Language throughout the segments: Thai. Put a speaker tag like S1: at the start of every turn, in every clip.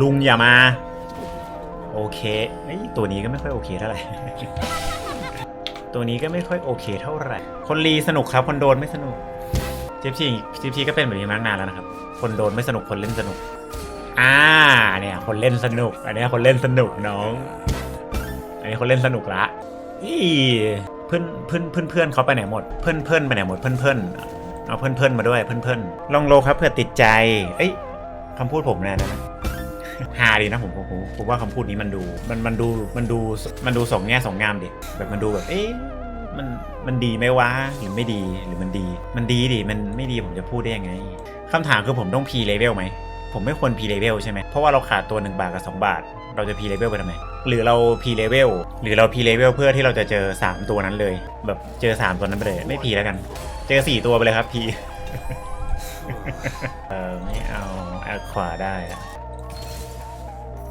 S1: ลุงอย่ามา โอเคเอ้ตัวนี้ก็ไม่ค่อยโอเคเท่าไหร่ ตัวนี้ก็ไม่ค่อยโอเคเท่าไหร่ คนรีสนุกครับ คนโดนไม่สนุกจิบชีจิบชีก็เป็นแบบนี้มานานแล้วนะครับ คนโดนไม่สนุกคนเล่นสนุก อ่าเนี่ย คนเล่นสนุก อันนี้คนเล่นสนุกน้อง อันนี้คนเล่นสนุกละอีเพื่อนเพื่อนเพื่อนเพื่อนเขาไปไหนหมด เพื่อนเพื่อนไปไหนหมดเพื่อนเพื่อนเอาเพื่อนเพื่อนมาด้วยเพื่อนเพื่อนลองโลครับเผื่อติดใจ เอ้ยคำพูดผมแน่นะ ฮาดีนะผมผมผมผมว่าคำพูดนี้มันดู มันมันดูมันดูมันดูสองแง่สองงามดิแบบมันดูแบบเอ๊ะมันมันดีไหมวะหรือไม่ดีหรือมันดี มันดีดิมันไม่ดีผมจะพูดได้ยังไงคำถามคือผมต้อง P level ไหมผมไม่ควร P level ใช่ไหมเพราะว่าเราขาดตัว 1 บาทกับ 2 บาท เราจะ P level ไปทำไมหรือเรา P level หรือเรา P level เพื่อที่เราจะเจอ 3 ตัวนั้นเลย แบบเจอ 3 ตัวนั้นไปเลยไม่ P แล้วกัน เจอ 4 ตัวไปเลยครับ P เออไม่เอาแอดขวาได้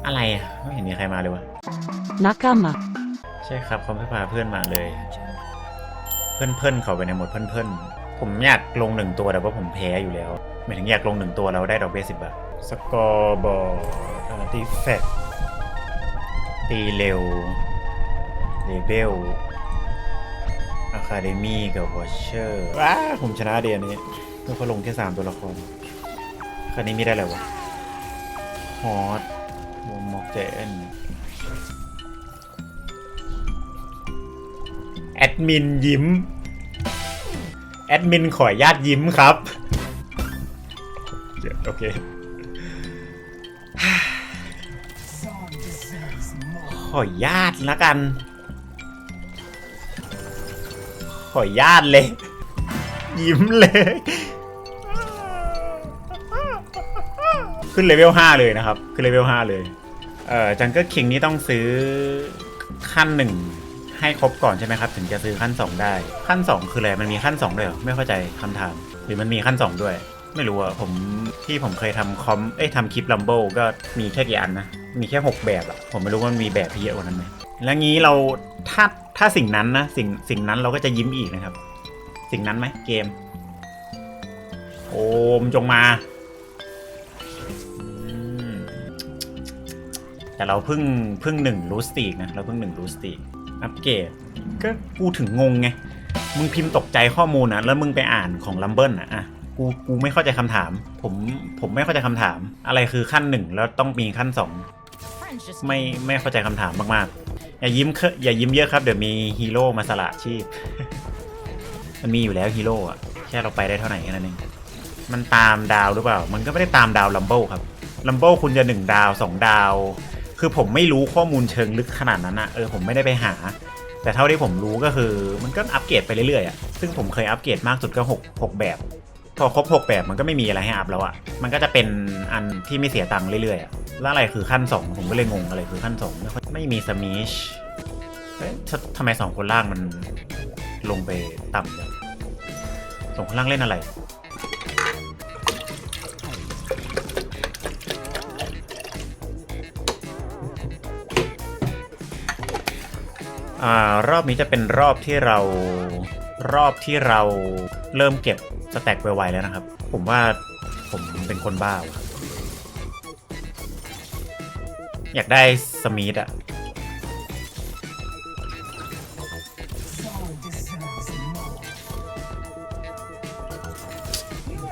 S1: อะอะไรอะไม่เห็นมีใครมาเลยวะ
S2: 仲間
S1: ใช่ครับเขาไม่พาเพื่อนมาเลย เพื่อนเพื่อนๆเขาไปในหมดเพื่อนเพื่อนๆผมอยากลงหนึ่งตัวแต่ว่าผมแพ้อยู่แล้วหมายถึงอยากลงหนึ่งตัวแล้วได้ดอกเบี้ยสิบบาทสกอร์บอร์ดตีแฟกตีเร็วเลเบลอะคาเดมี่กับวอชเชอร์ว้าผมชนะเดียนนี้เพื่อเขาลงแค่สามตัวละครคาเดมี่ได้อะไรวะฮอต วอมอกเจนแอดมินยิ้ม แอดมินขอญาตยิ้มครับ โอเค ขอญาตละกัน ขอญาตเลย ยิ้มเลย ขึ้นเลเวล5เลยนะครับ ขึ้นเลเวล5เลยเอ่อจังเกิลคิงนี่ต้องซื้อขั้นหนึ่งให้ครบก่อนใช่ไหมครับ ถึงจะซื้อขั้น 2 ได้ ขั้น 2 คืออะไรมันมีขั้น 2 ด้วยเหรอไม่เข้าใจคำถาม หรือมันมีขั้น 2 ด้วย ไม่รู้อะผมที่ผมเคยทำคอมเอ้ยทำคลิปลัมโบก็มีแค่กี่อันนะ มีแค่ 6 แบบอะผมไม่รู้ว่ามันมีแบบที่เยอะกว่านั้นไหมแล้วงี้เราถ้าถ้าสิ่งนั้นนะสิ่งสิ่งนั้นเราก็จะยิ้มอีกนะครับ สิ่งนั้นไหมเกม โอมจงมา แต่เราเพิ่งเพิ่งหนึ่งรูสติกนะเราเพิ่งหนึ่งรูสติกอัปเกรดก็กูถึงงงไง มึงพิมพ์ตกใจข้อมูลนะแล้วมึงไปอ่านของลัมเบิลนะอะกูกูไม่เข้าใจคำถาม ผมผมไม่เข้าใจคำถาม อะไรคือขั้นหนึ่งแล้วต้องมีขั้นสองไม่ไม่เข้าใจคำถามมากๆ อย่ายิ้มอย่ายิ้มเยอะครับเดี๋ยวมีฮีโร่มาสละชีพ มันมีอยู่แล้วฮีโร่อะแค่เราไปได้เท่าไหร่แค่นั้นเองมันตามดาวหรือเปล่า มันก็ไม่ได้ตามดาวลัมเบิลครับลัมเบิลคุณจะหนึ่งดาวสองดาว คือผมไม่รู้ข้อมูลเชิงลึกขนาดนั้นอะเออผมไม่ได้ไปหา แต่เท่าที่ผมรู้ก็คือมันก็อัปเกรดไปเรื่อยๆอะซึ่งผมเคยอัปเกรดมากสุดก็6 6แบบ พอครบ 6 แบบมันก็ไม่มีอะไรให้อัพแล้วอะมันก็จะเป็นอันที่ไม่เสียตังค์เรื่อยๆอะแล้วอะไรคือขั้น 2 ผมก็เลยงงอะไรคือขั้น2ไม่ค่อยไม่มีสมิชเอ๊ะทำไมสองคนล่างมันลงไปต่ำเลยสองคนล่างเล่นอะไร อ่ารอบนี้จะเป็นรอบที่เรารอบที่เราเริ่มเก็บสแต็กไวๆแล้วนะครับ ผมว่าผมเป็นคนบ้าว่ะอยากได้สมีดอะ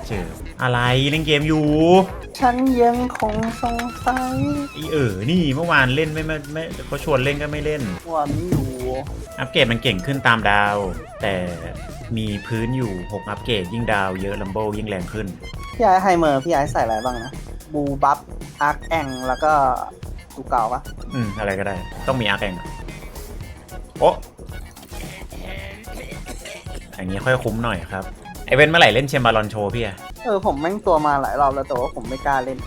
S1: เจออะไรเล่นเกมอยู่
S3: ฉันยังคงสงสัย
S1: อีเออนี่เมื่อวานเล่นไม่ไม่ไม่เขาชวนเล่นก็ไม่เล่น
S3: ว่ามีอยู่
S1: อัปเกรดมันเก่งขึ้นตามดาว แต่มีพื้นอยู่ 6 อัปเกรดยิ่งดาวเยอะลัมโบยิ่งแรงขึ้น
S3: พี่ไอ้ไฮเมอร์พี่ไอ้ใส่อะไรบ้างนะ บูบัฟอาร์คแองแล้วก็ตูเก่าปะ
S1: อืม อะไรก็ได้ ต้องมีอาร์แกงอะโอ้อย่างนี้ค่อยคุ้มหน่อยครับ ไอเว้นเมื่อไหร่เล่นเชมบารอนโชว์พี่อะ
S3: เออผมแม่งตัวมาหลายรอบแล้วแต่ว่าผมไม่กล้าเล่น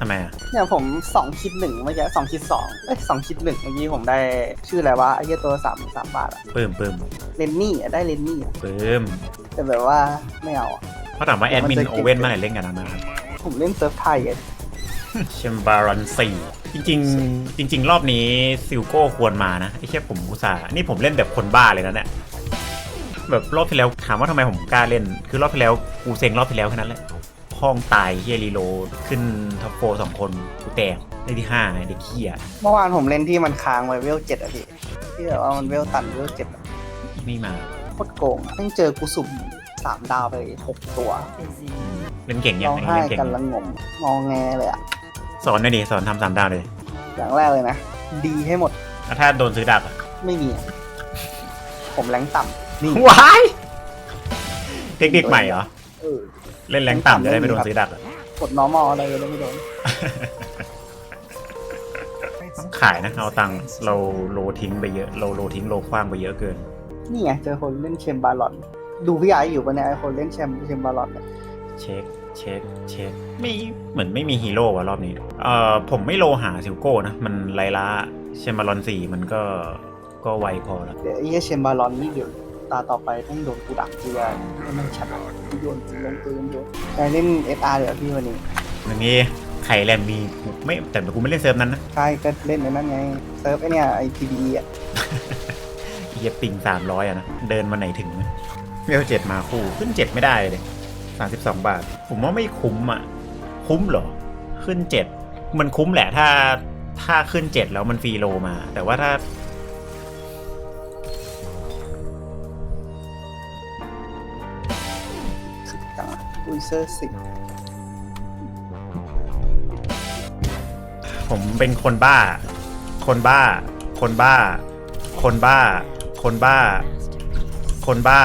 S1: ทำไมอะ
S3: เนี่ยผมสองคิดหนึ่งเมื่อกี้สองคิดสองเอ้ยสองคิดหนึ่งเมื่อกี้ผมได้ชื่ออะไรวะไอ้เหี้ยตัวสามสามบาทอะ
S1: ปื้มปื้ม
S3: เลนนี่อะได้เลนนี่อะ
S1: ปื้ม
S3: แต่แบบว่าไม่เอาอะ
S1: เขาถามว่าแอดมิน
S3: มันจะ
S1: โอ
S3: เก่ง
S1: เว่นเมื่อไหร่เล่นกันนะครับ
S3: ผมเล่นเซิร์ฟไทยอะ
S1: เชมบารอนสี่จริงๆ จริง ๆ รอบนี้ซิลโก้ควรมานะไอ้แค่ผมอุตส่าห์นี่ผมเล่นแบบคนบ้าเลยนะเนี่ย แบบรอบที่แล้วถามว่าทำไมผมกล้าเล่น คือรอบที่แล้วกูเซ็งรอบที่แล้วแค่นั้นแหละห้องตายเฮียรีโลขึ้นท็อปโฟสองคนกูแตกได้ที่ห้าเด็กเฮีย
S3: เมื่อวานผมเล่นที่มันค้างไว้เวลเจ็ดอะพี่ที่แบบว่ามันเวลตันเวลเจ็ดอะ
S1: ไม่มา
S3: โคตรโกงเพิ่งเจอกูสุ่มสามดาวไปหกตัว
S1: เล่นเก่งยั
S3: ร้
S1: ง
S3: อง
S1: ไง
S3: ห้
S1: เล่นเก่ง
S3: กันละงมมองแงเลยอะ
S1: สอนหน่ดิสอนทำสามดาวเลย
S3: อย่างแรกเลยนะ ดีให้หมด
S1: ถ้าโดนซื้อดับอะ
S3: ไม่มีผมแรงต่ำ นี่
S1: วายเทคนิคใหม่เหรอ
S3: เล่
S1: นแรงต่ำจะได้ไม่โดนซื้อดักอะ
S3: กด normal อะไรเลยไม่โดน
S1: ขายนะเอาตังเราโลทิ้งไปเยอะเราโลทิ้งโลคว้างไปเยอะเกิน
S3: นี่ไงเจอคนเล่นเชมบาลอนดูพี่ไออยู่ปะเนี่ยไอคนเล่นเชมเชมบาลอนเนี่ย
S1: เช็คเช็คเช็คไม่เหมือนไม่มีฮีโร่ว่ะรอบนี้เอ่อผมไม่โลหาซิลโก้นะ มันไรล้ะเชมบาลอนสี่มันก็ก็ไวพอแล้ว
S3: เดี๋ยวไอ้เชมบาลอนนี่เดี๋ยว ตาต่อไปต้องโดนกูดักเจียแม่งฉับโยนปืนลงปืนโยนแต่เล่นเอฟอาร์เลยพี่วันนี้
S1: วันนี้ไข่แลมมีไม่แต่กูไม่เล่นเซิร์ฟนั้นนะ
S3: ใช่ก็เล่นในนั้นไงเซิร์ฟไอเนี้ยไอพีดีอะ
S1: เยียปิงสามร้อยอะนะเดินมาไหนถึงเวลเจ็ดมาคู่ขึ้นเจ็ดไม่ได้เลยสามสิบสองบาท ผมว่าไม่คุ้มอะ คุ้มเหรอ ขึ้นเจ็ดมันคุ้มแหละถ้าถ้าขึ้นเจ็ดแล้วมันฟรีโลมา แต่ว่าถ้า
S3: ซอร์สิ
S1: ผมเป็นคนบ้า คนบ้า คนบ้า คนบ้า คนบ้า คนบ้า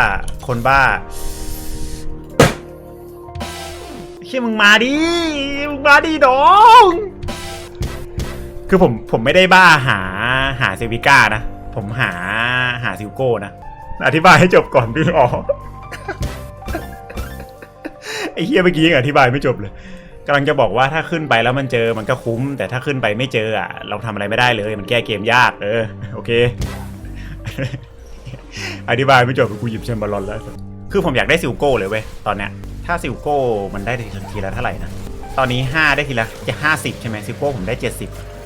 S1: คนบ้าเชี่ยมึงมาดิ มึงมาดิน้อง คือผมผมไม่ได้บ้าหาหาเซวิก้านะ ผมหาหาซิวโก้นะ อธิบายให้จบก่อนพี่อ๋อ เฮียเมื่อกี้ยังอธิบายไม่จบเลยกำลังจะบอกว่าถ้าขึ้นไปแล้วมันเจอมันก็คุ้ม แต่ถ้าขึ้นไปไม่เจออะเราทำอะไรไม่ได้เลย มันแก้เกมยาก เออ โอเค อธิบายไม่จบกูหยิบแชมบอลอนแล้ว คือผมอยากได้ซิลโก้เลยเว้ยตอนเนี้ยถ้าซิลโก้มันได้ทีละเท่าไหร่นะตอนนี้ 5 ได้ทีละจะ 50 ใช่ไหมซิลโก้ผมได้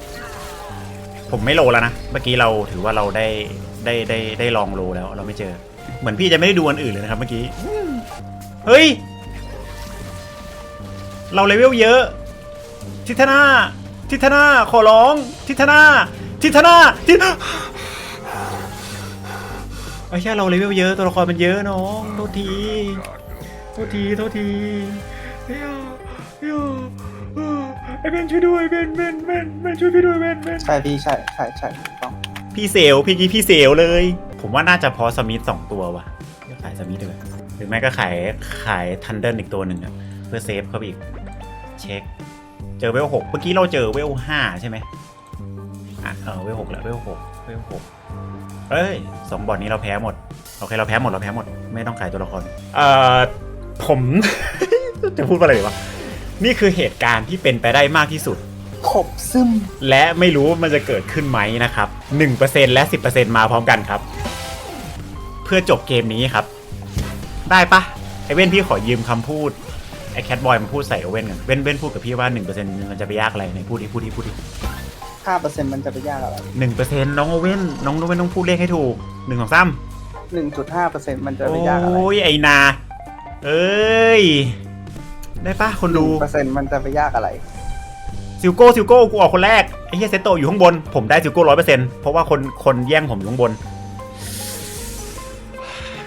S1: 70 ผมไม่โลแล้วนะ เมื่อกี้เราถือว่าเราได้ได้ได้ได้ลองโลแล้วเราไม่เจอ เหมือนพี่จะไม่ได้ดูอันอื่นเลยนะครับเมื่อกี้เฮ้ย เราเลเวลเยอะ ทิทนาทิทนาขอร้อง ทิทนาทิทนาทิไอ้แค่เราเลเวลเยอะตัวละครมันเยอะน้องโทษทีโทษทีโทษทีเฮ้ยเฮ้ยไอ้เบนช่วยด้วยเบนเบนเบนเบนช่วยพี่ด้วยเบนเบน
S3: ใช่พี่ใช่ใช่ใช่ต้อง
S1: พี่เซลพี่กี้พี่เซลเลย ผมว่าน่าจะพอสมิธสองตัวว่ะขายสมิธด้วยหรือไม่ก็ขายขายทันเดิลอีกตัวหนึ่งอะเพื่อเซฟเขาอีก เช็ค เจอเวลหกเมื่อกี้เราเจอเวลห้าใช่ไหมอะเออเวลหกแล้วเวลหกเวลหกเอ้ยสองบอดนี้เราแพ้หมดโอเคเราแพ้หมดเราแพ้หมด ไม่ต้องขายตัวละครเอ่อผม จะพูดว่าอะไรวะนี่คือเหตุการณ์ที่เป็นไปได้มากที่สุด
S3: ขบซึม
S1: และไม่รู้มันจะเกิดขึ้นไหมนะครับ 1%และ 10%มาพร้อมกันครับ เพื่อจบเกมนี้ครับ ได้ปะไอเว้นพี่ขอยืมคำพูด ไอ้แคทบอยมันพูดใส่โอเว่นกันเว่นเว่นพูดกับพี่ว่า 1%มันจะไปยากอะไรไหนพูดที่พูดที่พูดที่
S3: ห้าเปอร์เซ็นต์มันจะไปยากอะไร
S1: หนึ่งเปอร์เซ็นต์น้องโอเว่นน้องโอเว่นต้องพูดเลขให้ถูกหนึ่งสองสาม
S3: หนึ่งจุดห้าเปอร์เซ็นต์มันจะไปยากอะไรโอ้
S1: ยไอนา เอ้ย ได้ปะคนดู
S3: เปอร์เซ็นต์มันจะไปยากอะไร
S1: ซิลโก้ซิลโก้กูออกคนแรกไอ้เฮียเซโตอยู่ข้างบน ผมได้ซิลโก้ร้อยเปอร์เซ็นต์เพราะว่าคนคนแย่งผมอยู่ข้างบน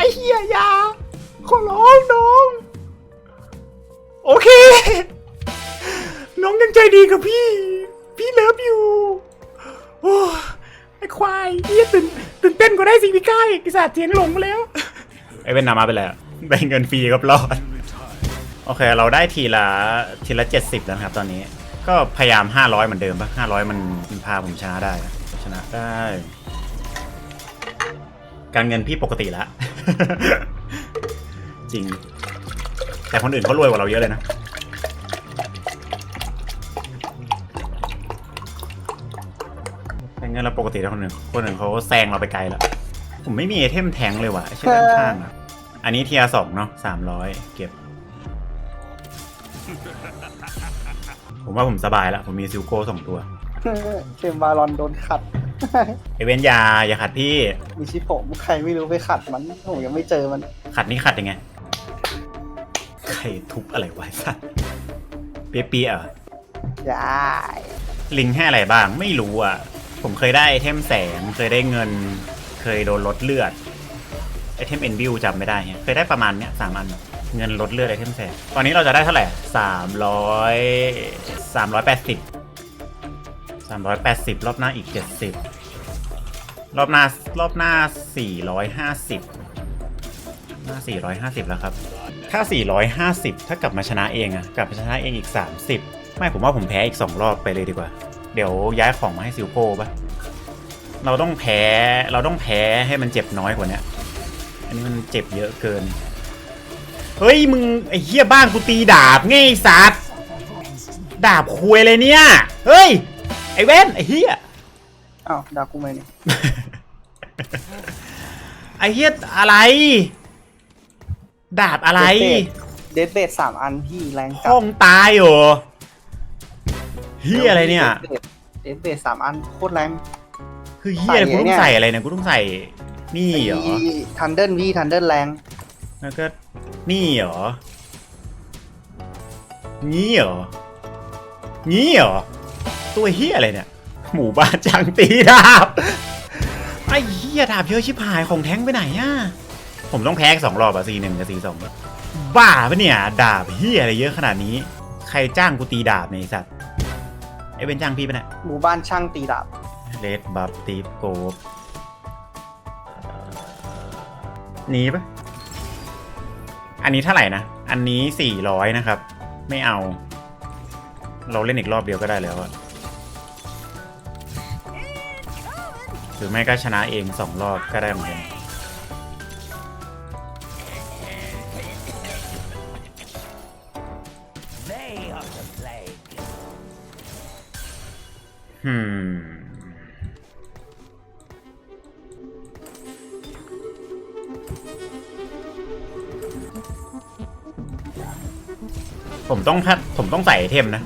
S1: อ้เหี้ยยาขอร้องน้อง โอเค น้องยังใจดีกับพี่ พี่เลิฟอยู่ โอ้ไอ้ควายเฮียตื่นตื่นเต้นกว่าได้สิพี่ก้าอีกไอ้สัตว์เทียงหลงมาแล้ว ไอ้เว้นนามาไปแล้วได้เงินฟรีครับรอด โอเค เราได้ทีละทีละเจ็ดสิบแล้วนะครับตอนนี้ ก็พยายามห้าร้อยเหมือนเดิมปะห้าร้อยมันพาผมชนะได้ ชนะได้ การเงินพี่ปกติแล้ว จริง แต่คนอื่นเขารวยกว่าเราเยอะเลยนะเป็นเงินเราปกติแล้วคนอื่นคนอื่นเขาแซงเราไปไกลแล้วผมไม่มีไอเทมแทงเลยว่ะไอ้เช่นด้านข้างอะ อันนี้เทียสองเนาะสามร้อยเก็บ ผมว่าผมสบายแล้ว ผมมีซิลโก้สองตัว
S3: เชมบารอนโดนขัด
S1: เอเวนยาอย่าขัดพี่
S3: มีชิผมใครไม่รู้ไปขัดมันผมยังไม่เจอมัน
S1: ขัดนี่ขัดยังไง ใครทุบอะไรไว้สัตว์เปียเปียๆเหรอ
S3: ได้
S1: ลิงให้อะไรบ้างไม่รู้อะ ผมเคยได้ไอเทมแสง เคยได้เงิน เคยโดนลดเลือดไอเทมเอ็นบิวจำไม่ได้ฮะเคยได้ประมาณเนี้ยสามอันเงินลดเลือดไอเทมแสงตอนนี้เราจะได้เท่าไหร่สามร้อยสามร้อยแปดสิบ สามร้อยแปดสิบรอบหน้าอีกเจ็ดสิบรอบหน้ารอบหน้าสี่ร้อยห้าสิบหน้าสี่ร้อยห้าสิบแล้วครับ ถ้า450ถ้ากลับมาชนะเองอะกลับมาชนะเองอีก30ไม่ผมว่าผมแพ้อีก2รอบไปเลยดีกว่า เดี๋ยวย้ายของมาให้ซิลโก้ปะเราต้องแพ้เราต้องแพ้ให้มันเจ็บน้อยกว่านี้อันนี้มันเจ็บเยอะเกิน เฮ้ยมึงไอ้เหี้ยบ้านกูตีดาบไงสัตว์ดาบคุยเลยเนี่ย เฮ้ย อ้เว้นไอ้เหี้ย
S3: อ้าวดากูไหมเนี่ย
S1: ไอ้เหี้ยอะไร ดาบอะไร
S3: เดดเบสสามอันพี่แรงจั
S1: ห้องตายเหรอเหี้ยอะไรเนี่ย
S3: เดดเบสสามอันโคตรแรง
S1: คือเฮียอะไร
S3: ใส่
S1: กู
S3: ไอ้
S1: ต้
S3: เนี่
S1: อง
S3: ย
S1: ใส่อะไรเนี่ยกูต้องใส่ นี่เหรอ
S3: ทันเดิลพี่ทันเดิลแรง
S1: แล้วก็นี่เหรองี้เหรองี้เหรอ ตัวเฮียอะไรเนี่ย หมู่บ้านจังตีดาบ ไอ้เฮียดาบเยอะชิบหายของแท้งไปไหนอะผมต้องแพ้อีกสองรอบอะซีหนึ่งกับซีสองบ้าปะเนี่ย ดาบเฮียอะไรเยอะขนาดนี้ ใครจ้างกูตีดาบเนี่ยไอ้สัตว์ไอ้เป็นจ้างพี่ปะเนี่ย
S3: หมู่บ้านช่างตีดาบ
S1: เลดบัฟตีฟโกบหนีปะอันนี้เท่าไหร่นะ อันนี้สี่ร้อยนะครับ ไม่เอา เราเล่นอีกรอบเดียวก็ได้แล้วอะ หรือไม่ก็ชนะเองสองรอบก็ได้เหมือนกันอืมผมต้องพัดผมต้องใส่ไอเทมนะ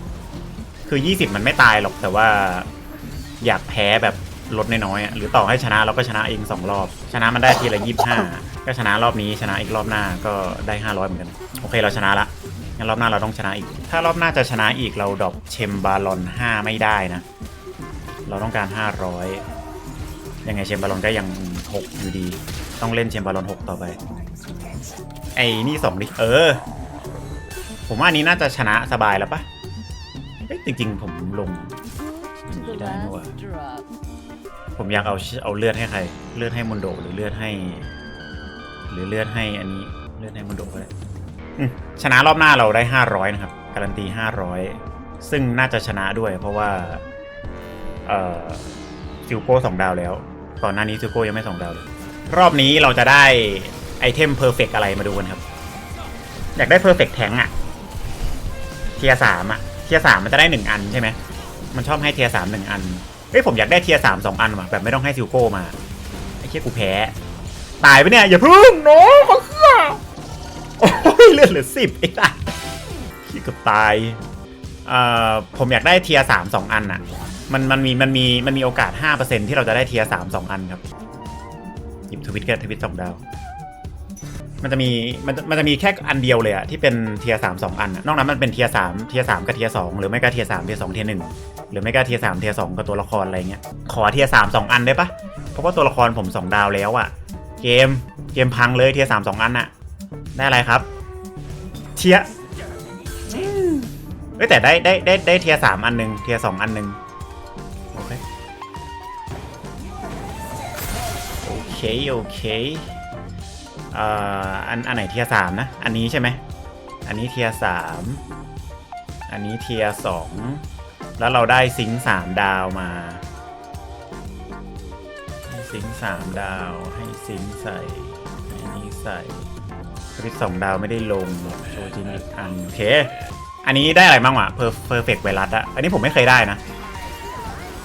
S1: คือ 20 มันไม่ตายหรอกแต่ว่า อยากแพ้แบบ ลดน้อยๆหรือต่อให้ชนะเราก็ชนะเองสองรอบ ชนะมันได้ทีละ25ก็ชนะรอบนี้ชนะอีกรอบหน้าก็ได้500เหมือนกัน โอเคเราชนะละงั้นรอบหน้าเราต้องชนะอีก ถ้ารอบหน้าจะชนะอีกเราดรอปเชมบาลอน5ไม่ได้นะ เราต้องการ500ยังไงเชมบาลอนก็ยัง6อยู่ดี ต้องเล่นเชมบาลอน6ต่อไป ไอ้นี่สองดิเออ ผมว่าอันนี้น่าจะชนะสบายแล้วปะเอ้ยจริงๆผมลงนี้ได้นี่หว่า
S2: last drop.
S1: ผมอยากเอาเอาเลือดให้ใคร เลือดให้มุนโดหรือเลือดให้ หรือเลือดให้อันนี้เลือดให้มุนโดก็ได้ชนะรอบหน้าเราได้ห้าร้อยนะครับ การันตีห้าร้อยซึ่งน่าจะชนะด้วย เพราะว่าเอ่อซิลโก้สองดาวแล้วก่อนหน้านี้ซิลโก้ยังไม่สองดาวเลย รอบนี้เราจะได้ไอเทมเพอร์เฟกอะไรมาดูกันครับ อยากได้เพอร์เฟกแทงอะเทียสามอะเทียสามมันจะได้หนึ่งอันใช่ไหมมันชอบให้เทียสามหนึ่งอัน เฮ้ยผมอยากได้เทียสามสองอันว่ะแบบไม่ต้องให้ซิลโก้มาไอ้เคียกูแพ้ ตายไปเนี่ย อย่าพึ่งน้องเขาเชื่อโอ้ยเลือดเหลือสิบไอ้ตาที่กือบตายเอ่อผมอยากได้เทียสามสองอันน่ะมันมันมีมันมีมันมีโอกาสห้าเปอร์เซ็นที่เราจะได้เทียสามสองอันครับหยิบทวิตก็ทวิตสองดาว มันจะมีมันมันจะมีแค่อันเดียวเลยอะที่เป็นเทียสามสองอันอะนอกนั้นมันเป็นเทียสามเทียสามกับเทียสองหรือไม่ก็เทียสามเทียสองเทียหนึ่ง หรือไม่ก็เทียสามเทียสองกับตัวละครอะไรเงี้ยขอเทียสามสองอันได้ปะเพราะว่าตัวละครผมสองดาวแล้วอะเกมเกมพังเลยเทียสามสองอันอะได้อะไรครับ เทียเอ้แต่ได้ได้ได้ได้เทียสามอันหนึ่งเทียสองอันหนึ่งโอเคโอเคโอเคเอ่ออันอันไหนเทียสามนะ อันนี้ใช่ไหมอันนี้เทียสามอันนี้เทียสอง แล้วเราได้ซิงค์สามดาวมา ให้ซิงค์สามดาวให้ซิงค์ใส่ให้นี้ใส่วิตสองดาวไม่ได้ลงโชว์จินอีกอันโอเค อันนี้ได้อะไรบ้างวะเพอร์เฟกต์ไวรัสอะอันนี้ผมไม่เคยได้นะ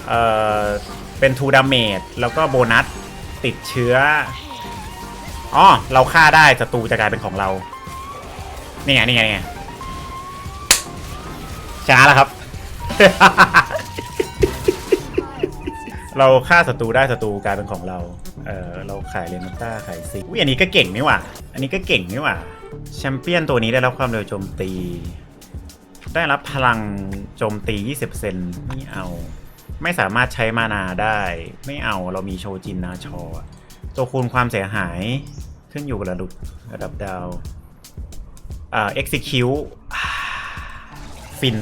S1: เอ่อ เป็นทูดาเมจแล้วก็โบนัสติดเชื้ออ๋อเราฆ่าได้ศัตรูจะกลายเป็นของเรา นี่ไงนี่ไงนี่ไงชนะแล้วครับ เราฆ่าศัตรูได้ศัตรูกลายเป็นของเรา เออเราขายเรนต้าขายซิอุ้ยอันนี้ก็เก่งนี่หว่า อันนี้ก็เก่งนี่หว่า แชมเปี้ยนตัวนี้ได้รับความเร็วโจมตี ได้รับพลังโจมตี 20%ไม่เอา ไม่สามารถใช้มานาได้ ไม่เอาเรามีโชจินนาชอตัวคูณความเสียหายขึ้นอยู่กับระดับระดับดาว อ่า execute ฟิน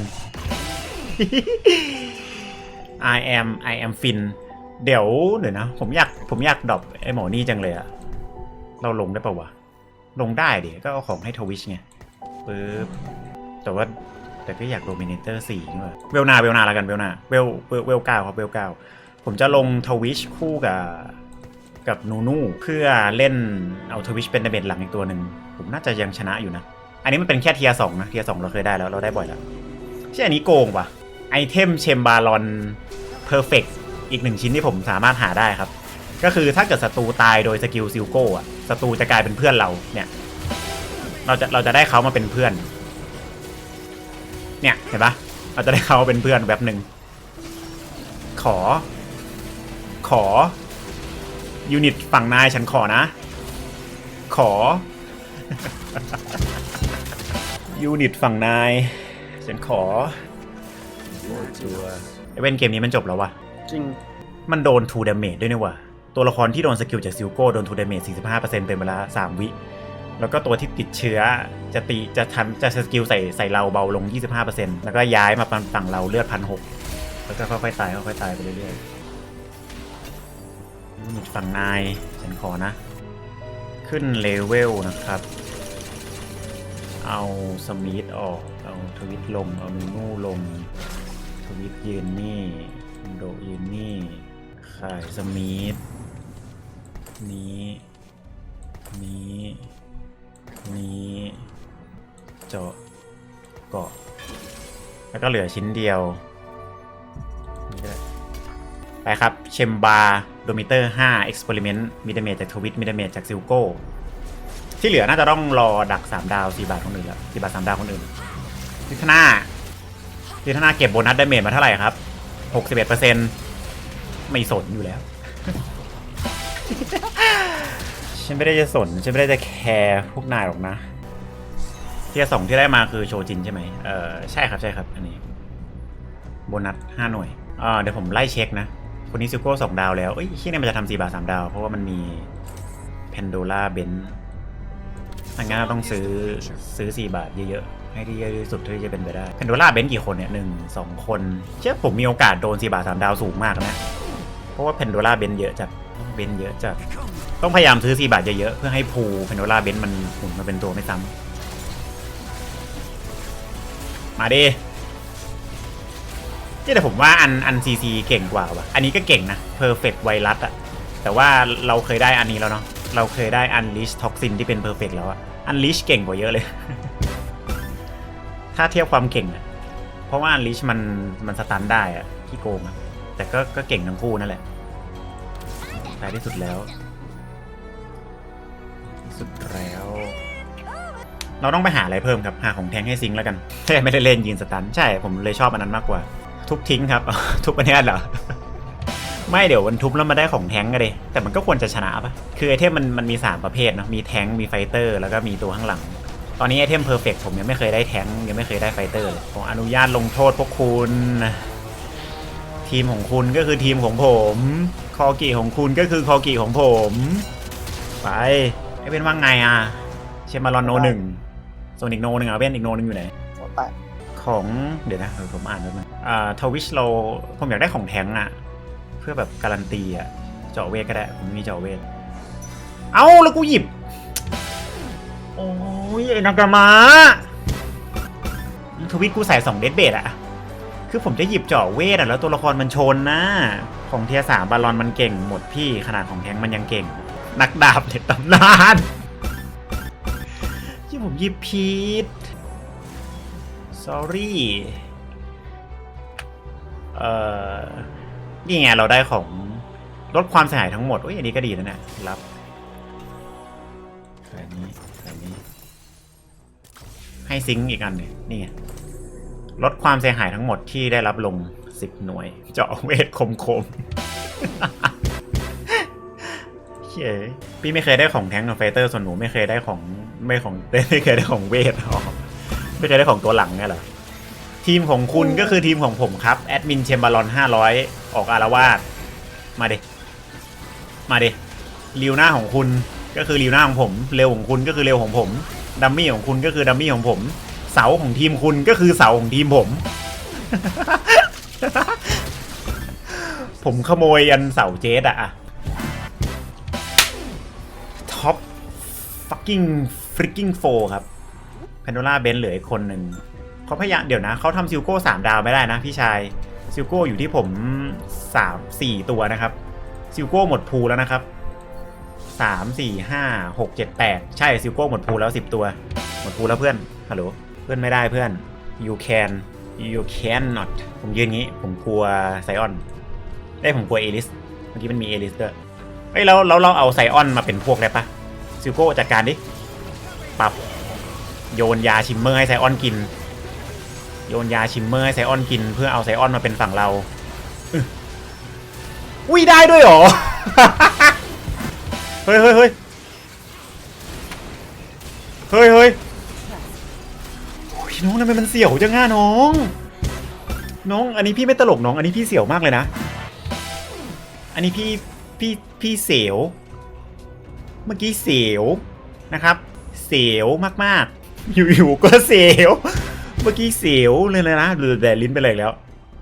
S1: I am I am fin เดี๋ยวเดี๋ยวนะ ผมอยากผมอยากดรอปไอ้หมอนี่จังเลยอะเราลงได้ปะวะ ลงได้ดิก็เอาของให้ทวิชไงปึ๊บแต่ว่าแต่ก็อยากโดมิเนเตอร์สี่นี่หว่าเวลนาเวลนาล้วกันเวลนาเวลเวลเวลเก้าครับเวลเก้าผมจะลงทวิชคู่กับกับนูนูเพื่อเล่นเอาทวิชเป็นดาเมจหลังอีกตัวหนึ่งผมน่าจะยังชนะอยู่นะ อันนี้มันเป็นแค่เทียสองนะเทียสองเราเคยได้แล้วเราได้บ่อยแล้วใช่อันนี้โกงว่ะ ไอเทมเชมบารอนเพอร์เฟกอีกหนึ่งชิ้นที่ผมสามารถหาได้ครับ ก็คือถ้าเกิดศัตรูตายโดยสกิลซิลโก้อะศัตรูจะกลายเป็นเพื่อนเราเนี่ยเราจะเราจะได้เขามาเป็นเพื่อน เนี่ยเห็นปะเราจะได้เขามาเป็นเพื่อนแบบหนึ่งขอ ขอยูนิตฝั่งนายฉันขอนะ ขอยูนิตฝั่งนายฉันขอ จัวไอเว้นเกมนี้มันจบแล้ววะ
S3: จริง
S1: มันโดนทูดาเมจด้วยนี่หว่าตัวละครที่โดนสกิลจากซิลโก้โดนทูดาเมจ45%เป็นเวลา 3 วิ แล้วก็ตัวที่ติดเชื้อจะตีจะทำจะสกิลใส่ใส่เราเบาลง 25%แล้วก็ย้ายมาฝั่งเราเลือดพันหกแล้วก็ค่อยๆตายค่อยๆตายไปเรื่อยๆยูนิตฝั่งนายฉันขอนะ ขึ้นเลเวลนะครับเอาสมีธออก เอาทวิตลง เอานูนูลง ทวิตยืนนี่โดยืนนี่ขายสมีธนี้ นี้ นี้ เจาะเกาะ แล้วก็เหลือชิ้นเดียว ไปครับ เชมบาโดมิเตอร์5เอ็กซ์เพร์เมนต์มิดเมจจากทวิตมิดเมจจากซิลโก้ ที่เหลือน่าจะต้องรอดัก 3 ดาว 4 บาทคนอื่นแล้ว4บาท 3 ดาวคนอื่นทิทนา ทิทนาเก็บโบนัสดาเมจมาเท่าไหร่ครับ 61%ไม่สนอยู่แล้ว ฉันไม่ได้จะสน ฉันไม่ได้จะแคร์พวกนายหรอกนะ เทียสองที่ได้มาคือโชจินใช่ไหมเออใช่ครับใช่ครับ อันนี้ โบนัสห้าหน่วยเอ่าเดี๋ยวผมไล่เช็คนะ คนนี้ซิโก้สองดาวแล้วเอ้ยที่นี่มันจะทำสี่บาทสามดาว เพราะว่ามันมีเพนโดล่าเบนถ้างั้นเราต้องซื้อซื้อสี่บาทเยอะๆ ให้ที่เยอะที่สุดที่จะเป็นไปได้เพนโดล่าเบนกี่คนเนี่ยหนึ่งสองคน เชื่อผมมีโอกาสโดนสี่บาทสามดาวสูงมากนะ เพราะว่าเพนโดล่าเบนเยอะจัดเบนเยอะจัดต้องพยายามซื้อ4บาทเยอะๆเพื่อให้พูเพนโดล่าเบนมันหมุนมาเป็นตัวไม่ซ้ำมาดิเจ๊แต่ผมว่าอันอันซีซีเก่งกว่าว่ะอันนี้ก็เก่งนะ Perfect ไวรัสอะแต่ว่าเราเคยได้อันนี้แล้วเนาะเราเคยได้ Unleash Toxin ที่เป็น Perfect แล้วอะ Unleash เก่งกว่าเยอะเลย ถ้าเทียบความเก่งอะเพราะว่า Unleash มันมันสตันได้อะที่โกงอะแต่ก็ก็เก่งทั้งคู่นั่นแหละท้ายที่สุดแล้วที่สุดแล้ว เราต้องไปหาอะไรเพิ่มครับ หาของแทงให้ซิงแล้วกันแค่ไม่ได้เล่นยืนสตัน ใช่ ผมเลยชอบอันนั้นมากกว่า ทุบทิ้งครับ ทุบอันนี้เหรอ ไม่เดี๋ยวมันทุบแล้วมาได้ของแทงกันเลยแต่มันก็ควรจะชนะปะคือไอเทมมันมันมี 3 ประเภทเนอะมีแทง มีไฟเตอร์ แล้วก็มีตัวข้างหลัง ตอนนี้ไอเทมเพอร์เฟกผมยังไม่เคยได้แทงก์ยังไม่เคยได้ไฟเตอร์เลยผมอนุญาตลงโทษพวกคุณ ทีมของคุณก็คือทีมของผม คอกิของคุณก็คือคอกิของผม ไปไอ้เป็นว่าไงอะ เชมบารอนโนหนึ่งส่วนอีกโนหนึ่งอะเป็นอีกโนหนึ่งอยู่ไหน
S3: หัวแตก
S1: ของเดี๋ยวนะเออผมอ่านแล้วมันอ่าทวิชเราผมอยากได้ของแทงอะ เพื่อแบบการันตีอะเจาะเวทก็ได้ผมมีเจาะเวท เอ้าแล้วกูหยิบ โอ้ยไอ้นากามะทวิตกูใส่สองเดดเบดอะคือผมจะหยิบเจาะเวทอะแล้วตัวละครมันชนนะ ของเทียสามบาลอนมันเก่งหมดพี่ขนาดของแทงมันยังเก่ง นักดาบในตำนานที่ผมหยิบผิด sorry เอ่อ นี่ไงเราได้ของลดความเสียหายทั้งหมดโอ้ยอันนี้ก็ดีนะเนี่ยรับ ให้ซิงค์อีกอันหนึ่งนี่ไงลดความเสียหายทั้งหมดที่ได้รับลง 10 หน่วย เจาะเวทคมคมๆเฮ้ยพี่ไม่เคยได้ของแท้งกับไฟเตอร์ส่วนหนูไม่เคยได้ของไม่ของไม่เคยได้ของเวทอ๋อไม่เคยได้ของตัวหลังเนี่ยเหรอทีมของคุณก็คือทีมของผมครับแอดมินเชมบารอน500 ออกอารวาสมาเดมาเดลิวหน้าของคุณก็คือลิวหน้าของผม เร็วของคุณก็คือเร็วของผม ดัมมี่ของคุณก็คือดัมมี่ของผม เสาของทีมคุณก็คือเสาของทีมผม ผมขโมยยันเสาเจสอะท็อปฟักกิ้งฟริกกิ้งโฟครับแพนโดล่าเบนเหลืออีกคนหนึ่งเขาพยายามเดี๋ยวนะเขาทำซิลโก้สามดาวไม่ได้นะพี่ชายซิลโก้อยู่ที่ผมสามสี่ตัวนะครับซิลโก้หมดพูแล้วนะครับ สามสี่ห้าหกเจ็ดแปดใช่ซิลโก้หมดพูแล้วสิบตัว หมดพูแล้วเพื่อนฮัลโหลเพื่อนไม่ได้เพื่อน you can you can not ผมยืนงี้ ผมกลัวไซออน ได้ผมกลัวเอลิสเมื่อกี้มันมีเอลิสด้วยเฮ้ยแล้วแล้วเราเอาไซออนมาเป็นพวกได้ปะซิลโก้จัดการดิปรับโยนยาชิมเมอร์ให้ไซออนกิน โยนยาชิมเมอร์ให้ไซออนกิน เพื่อเอาไซออนมาเป็นฝั่งเราอุ้ยได้ด้วยหรอ เฮ้ยเฮ้ยเฮ้ยเฮ้ยเฮ้ยโอ้ยน้องทำไมมันเสี่ยวจังง่าน้อง น้อง อันนี้พี่ไม่ตลกน้อง อันนี้พี่เสี่ยวมากเลยนะ อันนี้พี่พี่พี่เสียว เมื่อกี้เสียวนะครับ เสียวมากๆ อยู่ๆก็เสียว เมื่อกี้เสียวเลยเลยนะหรือแต่ลิ้นไปเลยแล้ว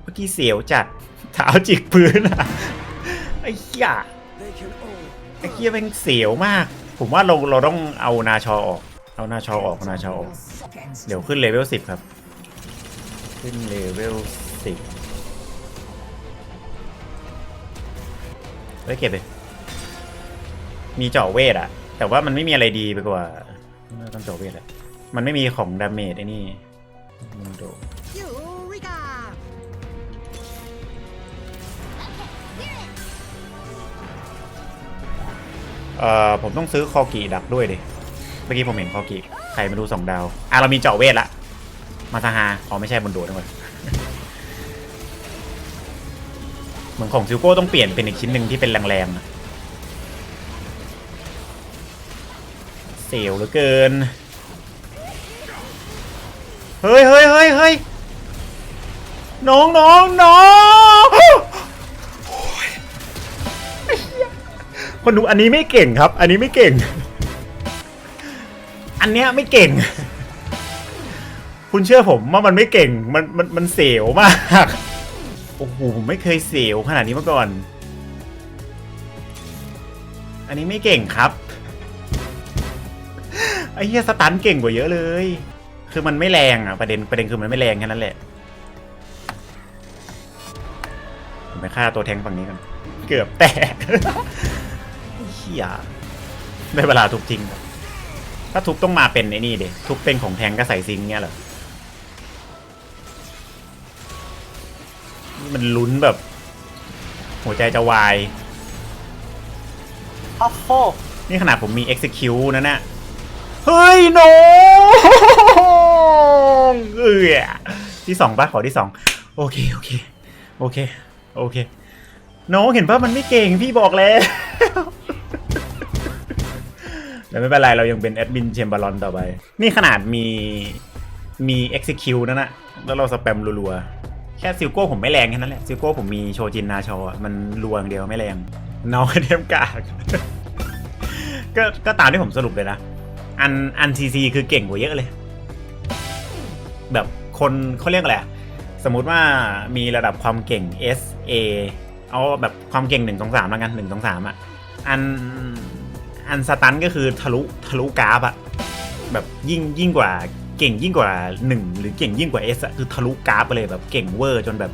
S1: เมื่อกี้เสียวจัดเท้าจิกพื้นอะไอ้เหี้ยไอ้เหี้ยแม่งเสียวมาก ผมว่าเราเราต้องเอานาชอออก เอานาชอออกเอานาชอออก เดี๋ยวขึ้นเลเวลสิบครับ ขึ้นเลเวลสิบเฮ้ยเก็บเลยมีเจาะเวทอะแต่ว่ามันไม่มีอะไรดีไปกว่าไม่ต้องเจาะเวทแหละมันไม่มีของดาเมจไอ้นี่มุนโด เอ่อผมต้องซื้อคอกีดักด้วยดิเมื่อกี้ผมเห็นคอกีใครไม่รู้สองดาวอะเรามีเจาะเวทละมาซาฮาอ๋อไม่ใช่บนโดดด้วยเหมือนของซิลโก้ต้องเปลี่ยนเป็นอีกชิ้นหนึ่งที่เป็นแรงๆอะเสียวเหลือเกินเฮ้ยเฮ้ยเฮ้ยเฮ้ยน้องน้องน้อง คนดูอันนี้ไม่เก่งครับ อันนี้ไม่เก่ง อันเนี้ยไม่เก่ง คุณเชื่อผมว่ามันไม่เก่ง มันมันมันเสียวมาก โอ้โหผมไม่เคยเสียวขนาดนี้มาก่อน อันนี้ไม่เก่งครับ ไอ้เหี้ยสตันเก่งกว่าเยอะเลย คือมันไม่แรงอะประเด็นประเด็นคือมันไม่แรงแค่นั้นแหละผมไปฆ่าตัวแทงฝั่งนี้กัน เกือบแตก เฮียได้เวลาทุบจริงครับถ้าทุบต้องมาเป็นไอ้นี่เด็ทุบเป็นของแทงก็ใส่ซิงค์เงี้ยเหรอนี่มันลุ้นแบบ หัวใจจะวาย
S3: อ้าวโห
S1: นี่ขนาดผมมี execute นะเนี่ยเฮ้ยน้องเออที่สองปะขอที่สองโอเค โอเค โอเค โอเค น้องเห็นปะมันไม่เก่งพี่บอกแล้วแต่ไม่เป็นไรเรายังเป็นแอดมินเชมบารอนต่อไป นี่ขนาดมีมี execute นั่นนะแล้วเราสแปมรัวๆ แค่ซิลโก้ผมไม่แรงแค่นั้นแหละซิลโก้ผมมีโชจินนาโชอะมันรัวอย่างเดียวไม่แรงน้องเทมกากก็ก็ตามที่ผมสรุปเลยนะ อันอันซีซีคือเก่งกว่าเยอะเลย แบบคนเขาเรียกอะไรสมมุติว่ามีระดับความเก่ง S A เอาแบบความเก่งหนึ่งสองสามแล้วกันหนึ่งสองสามอะ อันอันสตันก็คือทะลุทะลุกราฟอะแบบยิ่งยิ่งกว่าเก่งยิ่งกว่าหนึ่งหรือเก่งยิ่งกว่า S อสอะคือทะลุกราฟไปเลยแบบเก่งเวอร์จนแบบ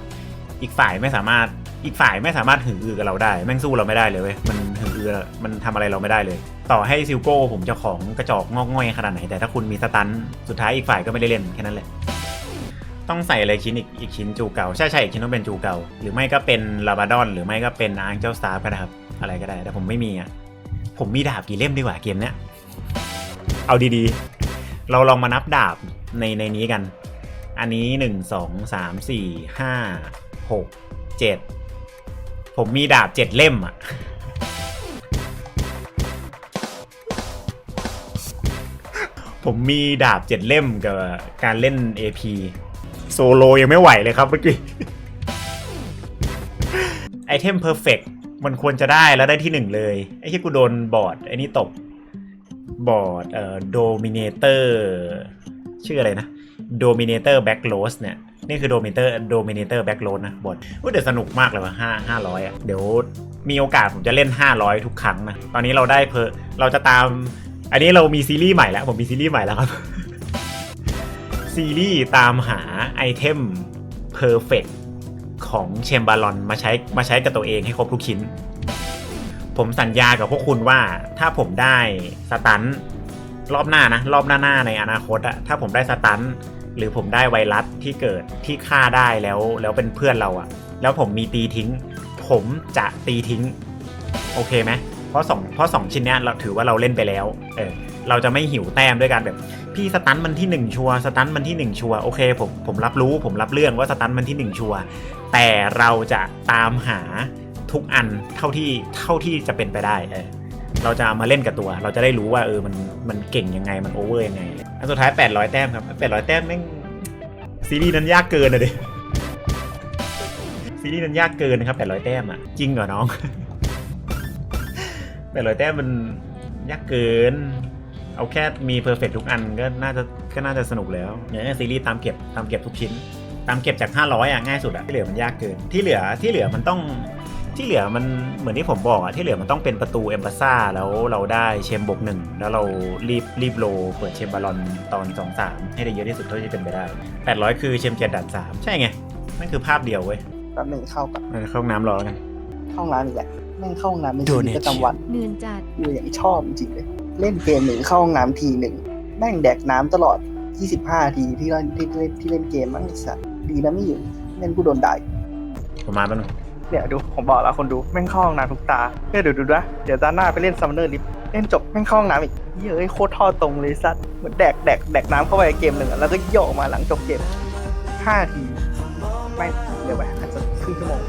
S1: อีกฝ่ายไม่สามารถอีกฝ่ายไม่สามารถหืออือกับเราได้ แม่งสู้เราไม่ได้เลยเว้ยมันหืออือมันทำอะไรเราไม่ได้เลย ต่อให้ซิลโก้ผมจะของกระจอกงอกง่อยขนาดไหนแต่ถ้าคุณมีสตันสุดท้ายอีกฝ่ายก็ไม่ได้เล่นแค่นั้นแหละ ต้องใส่อะไรชิ้นอีกอีกชิ้นจูเก่าใช่ใช่อีกชิ้นต้องเป็นจูเก่า หรือไม่ก็เป็นลาบาดอน หรือไม่ก็เป็นอาร์เจ้าสตาร์ก็ได้ครับ อะไรก็ได้ แต่ผมไม่มีอะ ผมมีดาบกี่เล่มดีกว่าเกมเนี้ย เอาดีๆ เราลองมานับดาบในในนี้กัน อันนี้หนึ่งสองสามสี่ห้าหกเจ็ดผมมีดาบเจ็ดเล่มอะผมมีดาบเจ็ดเล่มกับการเล่น AP โซโลยังไม่ไหวเลยครับเมื่อกี้ ไอเทมเพอร์เฟกมันควรจะได้แล้วได้ที่หนึ่งเลย ไอ้ที่กูโดนบอร์ดไอ้นี่ตกบอร์ดเอ่อโดมิเนเตอร์ชื่ออะไรนะโดมิเนเตอร์แบ็กโ s เนี่ย นี่คือโดมิเนเตอร์โดมิเนเตอร์แบ็กโ s นะบอร์ดอุ๊ยเดี๋ยวสนุกมากเลยว่ะห้าห้าร้อยอะ เดี๋ยวมีโอกาสผมจะเล่น 500 ทุกครั้งนะ ตอนนี้เราได้เพอเราจะตาม อันนี้เรามีซีรีส์ใหม่แล้ว ผมมีซีรีส์ใหม่แล้วครับ ซีรีส์ตามหาไอเทมเพอร์เฟกของเชมบาลอนมาใช้มาใช้กับตัวเองให้ครบทุกชิ้น ผมสัญญากับพวกคุณว่าถ้าผมได้สตันรอบหน้านะ รอบหน้าหน้าในอนาคตอะถ้าผมได้สตันหรือผมได้ไวรัสที่เกิดที่ฆ่าได้แล้วแล้วเป็นเพื่อนเราอะแล้วผมมีตีทิ้ง ผมจะตีทิ้ง โอเคไหมเพราะสองเพราะสองชิ้นเนี้ยเราถือว่าเราเล่นไปแล้ว เออเราจะไม่หิวแต้มด้วยการแบบ พี่สตันมันที่หนึ่งชัวร์สตันมันที่หนึ่งชัวร์โอเคผมผมรับรู้ผมรับเรื่องว่าสตันมันที่หนึ่งชัวร์แต่เราจะตามหาทุกอันเท่าที่เท่าที่จะเป็นไปได้เออเราจะามาเล่นกับตัว เราจะได้รู้ว่าเออมันมันเก่งยังไงมันโอเวอร์ยังไงอันสุดท้าย 800 แต้มครับ 800 แต้มแม่งซีรีส์นั้นยากเกินอะดิซีรีส์นั้นยากเกินนะครับ 800 แต้มอะจริงเหรอน้อง 800 แต้มมันยากเกิน เอาแค่มีเพอร์เฟกทุกอันก็น่าจะก็น่าจะสนุกแล้วเนี่ยซีรีส์ตามเก็บตามเก็บทุกชิ้น ตามเก็บจาก 500อะง่ายสุดอะที่เหลือมันยากเกิน ที่เหลือที่เหลือมันต้องที่เหลือมันเหมือนที่ผมบอกอะที่เหลือมันต้องเป็นประตูเอมบาซ่าแล้วเราได้เชมบกหนึ่งแล้วเรารีบรีบโลเปิดเชมบาลอนตอน 2 3 ให้ได้เยอะที่สุดเท่าที่เป็นไปได้ 800 คือเชมเจ็ดดับสามใช่ไงนั่นคือภาพเดียวเว้ย
S3: แป๊บหนึ่งเข้ากับ
S1: งั้นเข้าห้องน้ำรอแล้วกัน
S3: เข้าห้องน้ำอีกแหละแม่งเข้าห้องน้ำเป็นชีวิตประจำวัน
S2: เหนื่อยจัด
S3: กูอย่างชอบจริงๆเลย เล่นเกมหนึ่งเข้าห้องน้ำทีหนึ่งแม่งแดกน้ำตลอด 25 ทีที่เล่นที่เล่นที่เล่นเกมมั้งไอ้สัสดีนะไม่อยู่เล่นกูโดนด่าอีก
S1: ประมาณนั้นง
S3: เนี่ยดูผมบอกแล้วคนดูแม่งเข้าห้องน้ำทุกตาเนี่ยเดี๋ยวดูนะเดี๋ยวตาหน้าไปเล่นซัมเมอร์ลิฟเล่นจบแม่งเข้าห้องน้ำอีกเย้ยโคตรท่อตรงเลยสัสเหมือนแดกแดกแดกน้ำเข้าไปเกมหนึ่งอะแล้วก็โยกออกมาหลังจบเกมห้าทีไม่เร็วไปอาจจะครึ่งชั่วโมง